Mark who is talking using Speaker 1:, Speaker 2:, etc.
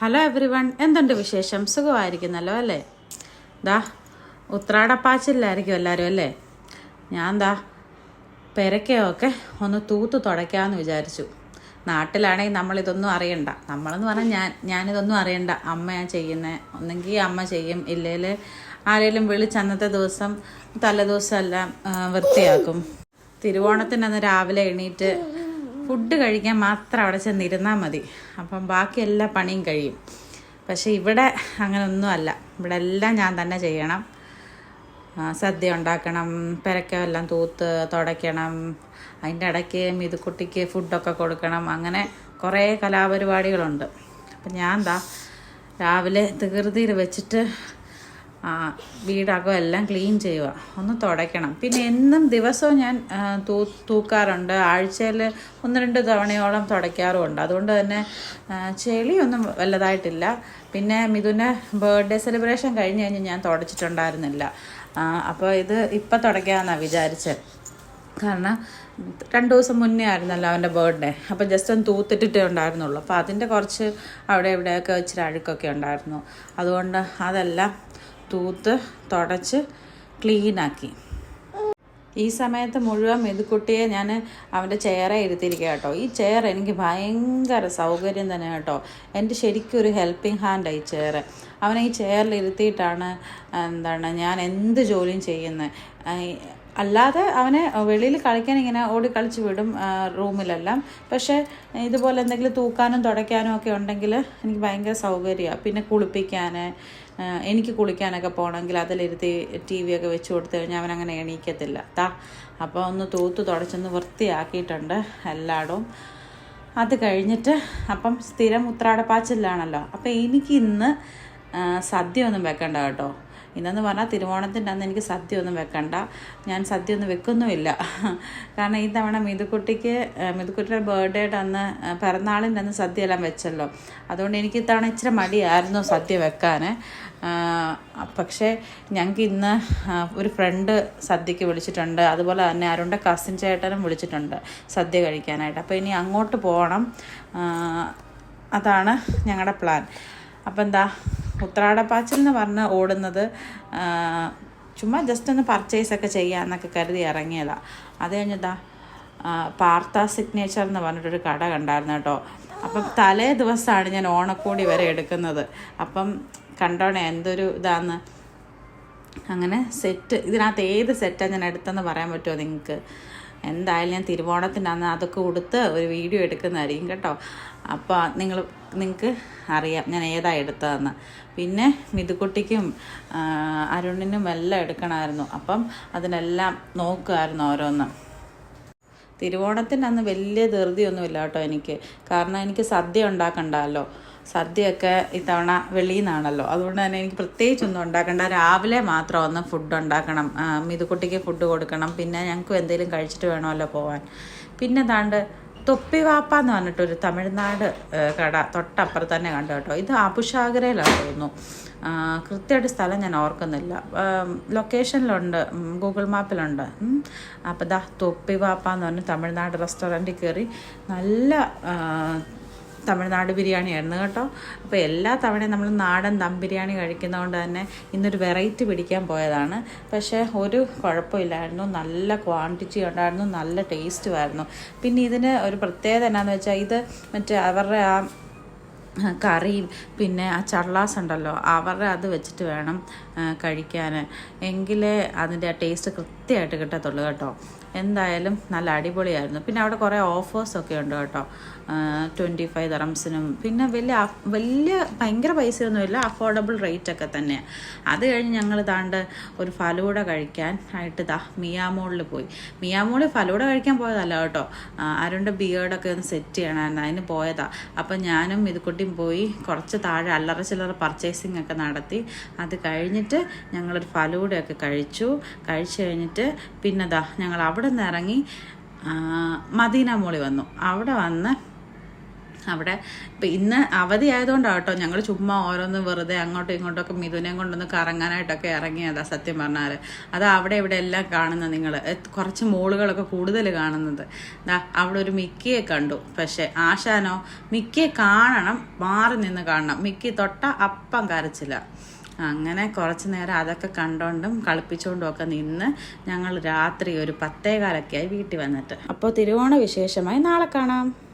Speaker 1: Hello every one എന്തുണ്ട് വിശേഷം? സുഖമായിരിക്കുന്നല്ലോ അല്ലേ? ദാ ഉത്രാടപ്പാച്ചിലായിരിക്കും എല്ലാവരും അല്ലേ? ഞാൻ ദാ പെരക്കയൊക്കെ ഒന്ന് തൂത്ത് തുടയ്ക്കാമെന്ന് വിചാരിച്ചു. നാട്ടിലാണെങ്കിൽ നമ്മളിതൊന്നും അറിയണ്ട. നമ്മളെന്ന് പറഞ്ഞാൽ ഞാൻ ഞാനിതൊന്നും അറിയണ്ട. അമ്മയാ ചെയ്യുന്നത് ഒന്നെങ്കിൽ അമ്മ ചെയ്യും. ഇല്ലേൽ ആരെങ്കിലും വിളിച്ച് അന്നത്തെ ദിവസം തലേദിവസം എല്ലാം വൃത്തിയാക്കും. തിരുവോണത്തിനന്ന് രാവിലെ എണീറ്റ് ഫുഡ് കഴിക്കാൻ മാത്രം അവിടെ ചെന്നിരുന്നാൽ മതി. അപ്പം ബാക്കി എല്ലാ പണിയും കഴിയും. പക്ഷേ ഇവിടെ അങ്ങനെയൊന്നും അല്ല. ഇവിടെ എല്ലാം ഞാൻ തന്നെ ചെയ്യണം. സദ്യ ഉണ്ടാക്കണം പെരക്കെല്ലാം തൂത്ത് തുടയ്ക്കണം. അതിന്റെ ഇടയ്ക്ക് മിതുക്കുട്ടിക്ക് ഫുഡൊക്കെ കൊടുക്കണം. അങ്ങനെ കുറേ കലാപരിപാടികളുണ്ട്. അപ്പം ഞാൻ എന്താ രാവിലെ തീർതിയിൽ വെച്ചിട്ട് ആ, വീടകം എല്ലാം ക്ലീൻ ചെയ്യുക. ഒന്ന് തുടയ്ക്കണം. പിന്നെ എന്നും ദിവസവും ഞാൻ തൂ തൂക്കാറുണ്ട്. ആഴ്ചയിൽ ഒന്ന് രണ്ട് തവണയോളം തുടയ്ക്കാറുമുണ്ട്. അതുകൊണ്ട് തന്നെ ചെളിയൊന്നും വല്ലതായിട്ടില്ല പിന്നെ മിഥുന് ബർത്ത്ഡേ സെലിബ്രേഷൻ കഴിഞ്ഞ് കഴിഞ്ഞ് ഞാൻ തുടച്ചിട്ടുണ്ടായിരുന്നില്ല. അപ്പോൾ ഇത് ഇപ്പം തുടയ്ക്കാമെന്നാണ് വിചാരിച്ചത് കാരണം രണ്ട് ദിവസം മുന്നേ ആയിരുന്നല്ലോ അവന്റെ ബർത്ത്ഡേ അപ്പോൾ ജസ്റ്റ് ഒന്ന് തൂത്തിട്ടിട്ടേ ഉണ്ടായിരുന്നുള്ളൂ. അപ്പോൾ അതിന്റെ കുറച്ച് അവിടെ ഇവിടെയൊക്കെ ഇച്ചിരി അഴുക്കൊക്കെ ഉണ്ടായിരുന്നു. അതുകൊണ്ട് അതെല്ലാം തൂത്ത് തുടച്ച് ക്ലീനാക്കി. ഈ സമയത്ത് മുഴുവൻ മെതുക്കുട്ടിയെ ഞാൻ അവന്റെ ചെയറെ ഇരുത്തിയിരിക്കുക കേട്ടോ. ഈ ചെയർ എനിക്ക് ഭയങ്കര സൗകര്യം തന്നെ കേട്ടോ. എന്റെ ശരിക്കും ഒരു ഹെൽപ്പിംഗ് ഹാൻഡ് ഈ ചെയർ അവനെ ഈ ചെയറിൽ ഇരുത്തിയിട്ടാണ് എന്താണ് ഞാൻ എന്ത് ജോലിയും ചെയ്യുന്നത് അല്ലാതെ അവനെ വെളിയിൽ കളിക്കാൻ ഇങ്ങനെ ഓടി കളിച്ച് വിടും റൂമിലെല്ലാം. പക്ഷേ ഇതുപോലെ എന്തെങ്കിലും തൂക്കാനും തുടയ്ക്കാനും ഒക്കെ ഉണ്ടെങ്കിൽ എനിക്ക് ഭയങ്കര സൗകര്യമാണ് പിന്നെ കുളിപ്പിക്കാൻ എനിക്ക് കുളിക്കാനൊക്കെ പോകണമെങ്കിൽ അതിലിരുത്തി ടി വി ഒക്കെ വെച്ച് കൊടുത്തു കഴിഞ്ഞാൽ അവൻ അങ്ങനെ എണീക്കത്തില്ല. താ അപ്പോൾ ഒന്ന് തൂത്ത് തുടച്ചൊന്ന് വൃത്തിയാക്കിയിട്ടുണ്ട് എല്ലായിടവും. അത് കഴിഞ്ഞിട്ട് അപ്പം സ്ഥിരം ഉത്രാടപ്പാച്ചിലാണല്ലോ അപ്പം എനിക്ക് ഇന്ന് സദ്യ ഒന്നും വെക്കണ്ട കേട്ടോ. ഇന്നെന്ന് പറഞ്ഞാൽ തിരുവോണത്തിന്റെ അന്ന് എനിക്ക് സദ്യ ഒന്നും വെക്കണ്ട. ഞാൻ സദ്യ ഒന്നും വെക്കുന്നുമില്ല. കാരണം ഈ തവണ മിതുക്കുട്ടിക്ക് മിതുക്കുട്ടിയുടെ ബർത്ത്ഡേയുടെ അന്ന് പിറന്നാളിന്റെ അന്ന് സദ്യ എല്ലാം വെച്ചല്ലോ. അതുകൊണ്ട് എനിക്ക് ഇത്തവണ ഇച്ചിരി മടിയായിരുന്നു സദ്യ വെക്കാൻ പക്ഷേ ഞങ്ങൾക്ക് ഇന്ന് ഒരു ഫ്രണ്ട് സദ്യക്ക് വിളിച്ചിട്ടുണ്ട്. അതുപോലെ തന്നെ ആരുടെ കസിൻ ചേട്ടനും വിളിച്ചിട്ടുണ്ട് സദ്യ കഴിക്കാനായിട്ട്. അപ്പോൾ ഇനി അങ്ങോട്ട് പോകണം അതാണ് ഞങ്ങളുടെ പ്ലാൻ അപ്പം എന്താ ഉത്രാടപ്പാച്ചിൽ എന്ന് പറഞ്ഞ് ഓടുന്നത് ചുമ്മാ ജസ്റ്റ് ഒന്ന് പർച്ചേസ് ഒക്കെ ചെയ്യാമെന്നൊക്കെ കരുതി ഇറങ്ങിയതാണ് അത് കഴിഞ്ഞതാ പാർത്ത സിഗ്നേച്ചർ എന്ന് പറഞ്ഞിട്ടൊരു കട കണ്ടായിരുന്നു കേട്ടോ. അപ്പം തലേ ദിവസമാണ് ഞാൻ ഓണക്കോടി വരെ എടുക്കുന്നത്. അപ്പം കണ്ടോണേ എന്തൊരു ഇതാന്ന്. അങ്ങനെ സെറ്റ് ഇതിനകത്ത് ഏത് സെറ്റാണ് ഞാൻ എടുത്തെന്ന് പറയാൻ പറ്റുമോ നിങ്ങൾക്ക്? എന്തായാലും ഞാൻ തിരുവോണത്തിന്റെ അന്ന് അതൊക്കെ കൊടുത്ത് ഒരു വീഡിയോ എടുക്കുന്നതായിരിക്കും കേട്ടോ. അപ്പോൾ നിങ്ങൾ നിങ്ങൾക്ക് അറിയാം ഞാൻ ഏതാ എടുത്തതെന്ന്. പിന്നെ മിതുക്കുട്ടിക്കും അരുണിനും എല്ലാം എടുക്കണമായിരുന്നു. അപ്പം അതിനെല്ലാം നോക്കുമായിരുന്നു ഓരോന്ന്. തിരുവോണത്തിന്റെ അന്ന് വലിയ ധൃതിയൊന്നുമില്ല കേട്ടോ എനിക്ക്. കാരണം എനിക്ക് സദ്യ ഉണ്ടാക്കണ്ടല്ലോ. സദ്യയൊക്കെ ഇത്തവണ വെളിയിൽ നിന്നാണല്ലോ അതുകൊണ്ട് തന്നെ എനിക്ക് പ്രത്യേകിച്ചൊന്നും ഉണ്ടാക്കണ്ട. രാവിലെ മാത്രം ഒന്ന് ഫുഡ് ഉണ്ടാക്കണം. മിതുകുട്ടിക്ക് ഫുഡ് കൊടുക്കണം. പിന്നെ ഞങ്ങൾക്കും എന്തെങ്കിലും കഴിച്ചിട്ട് വേണമല്ലോ പോവാൻ. പിന്നെ താണ്ട് തൊപ്പി വാപ്പ എന്ന് പറഞ്ഞിട്ടൊരു തമിഴ്നാട് കട തൊട്ടപ്പുറത്ത് തന്നെ കണ്ടു കേട്ടോ. ഇത് അബുഷാഗരയിലാണ് തോന്നുന്നു കൃത്യമായിട്ട് സ്ഥലം ഞാൻ ഓർക്കുന്നില്ല. ലൊക്കേഷനിലുണ്ട്. ഗൂഗിൾ മാപ്പിലുണ്ട്. അപ്പം അപ്പോൾ ദാ തൊപ്പിവാപ്പ എന്ന് പറഞ്ഞ തമിഴ്നാട് റെസ്റ്റോറന്റിൽ കയറി നല്ല തമിഴ്നാട് ബിരിയാണി ബിരിയാണിയായിരുന്നു കേട്ടോ. അപ്പോൾ എല്ലാ തവണയും നമ്മൾ നാടൻ ദം ബിരിയാണി കഴിക്കുന്നതുകൊണ്ട് തന്നെ ഇന്നൊരു വെറൈറ്റി പിടിക്കാൻ പോയതാണ്. പക്ഷേ ഒരു കുഴപ്പമില്ലായിരുന്നു. നല്ല ക്വാണ്ടിറ്റി ഉണ്ടായിരുന്നു. നല്ല ടേസ്റ്റുമായിരുന്നു പിന്നെ ഇതിന് ഒരു പ്രത്യേകത എന്നാന്ന് വെച്ചാൽ ഇത് മറ്റേ അവരുടെ ആ കറിയും പിന്നെ ആ ചള്ളാസ് ഉണ്ടല്ലോ അവരുടെ അത് വെച്ചിട്ട് വേണം കഴിക്കാൻ എങ്കിലേ അതിന്റെ ആ ടേസ്റ്റ് കൃത്യമായിട്ട് കിട്ടത്തുള്ളൂ കേട്ടോ. എന്തായാലും നല്ല അടിപൊളിയായിരുന്നു. പിന്നെ അവിടെ കുറേ ഓഫേഴ്സൊക്കെ ഉണ്ട് കേട്ടോ. ട്വന്റി ഫൈവ് ദറംസിനും പിന്നെ വലിയ വലിയ ഭയങ്കര പൈസയൊന്നുമില്ല അഫോർഡബിൾ റേറ്റ് ഒക്കെ തന്നെ അത് കഴിഞ്ഞ് ഞങ്ങൾ താണ്ട് ഒരു ഫലൂട കഴിക്കാൻ ആയിട്ട് ദാ മിയാമോളിൽ പോയി. മിയാമോളിൽ ഫലൂട കഴിക്കാൻ പോയതല്ല കേട്ടോ. ആ, അരുണിന്റെ ബിയേർഡൊക്കെ ഒന്ന് സെറ്റ് ചെയ്യണമായിരുന്നു അതിന് പോയതാ. അപ്പം ഞാനും ഇതുകുട്ടിയും പോയി കുറച്ച് താഴെ അല്ലറ ചില്ലറ പർച്ചേസിങ് ഒക്കെ നടത്തി. അത് കഴിഞ്ഞിട്ട് ഞങ്ങളൊരു ഫലൂടയൊക്കെ കഴിച്ചു. കഴിച്ചു കഴിഞ്ഞിട്ട് പിന്നെ ദാ ഞങ്ങൾ അവിടെ നിന്ന് ഇറങ്ങി മദീന മോളി വന്നു. അവിടെ വന്ന് അവിടെ ഇപ്പം ഇന്ന് അവധി ആയതുകൊണ്ടാണ് കേട്ടോ ഞങ്ങൾ ചുമ്മാ ഓരോന്ന് വെറുതെ അങ്ങോട്ടും ഇങ്ങോട്ടൊക്കെ മിഥുനെയും കൊണ്ടൊന്ന് കറങ്ങാനായിട്ടൊക്കെ ഇറങ്ങിയതാ സത്യം പറഞ്ഞാൽ അത് അവിടെ ഇവിടെ എല്ലാം കാണുന്ന നിങ്ങൾ കുറച്ച് മോളുകളൊക്കെ കൂടുതൽ കാണുന്നത്. ദാ അവിടെ ഒരു മിക്കിയെ കണ്ടു. പക്ഷേ ആശാനോ മിക്കിയെ കാണണം മാറി നിന്ന് കാണണം. മിക്കി തൊട്ട അപ്പം കരച്ചില്ല അങ്ങനെ കുറച്ച് നേരം അതൊക്കെ കണ്ടോണ്ടും കളിപ്പിച്ചുകൊണ്ടും ഒക്കെ നിന്ന് ഞങ്ങൾ രാത്രി ഒരു പത്തേകാലൊക്കെ ആയി വീട്ടിൽ വന്നിട്ട്. അപ്പോൾ തിരുവോണ വിശേഷമായി നാളെ കാണാം.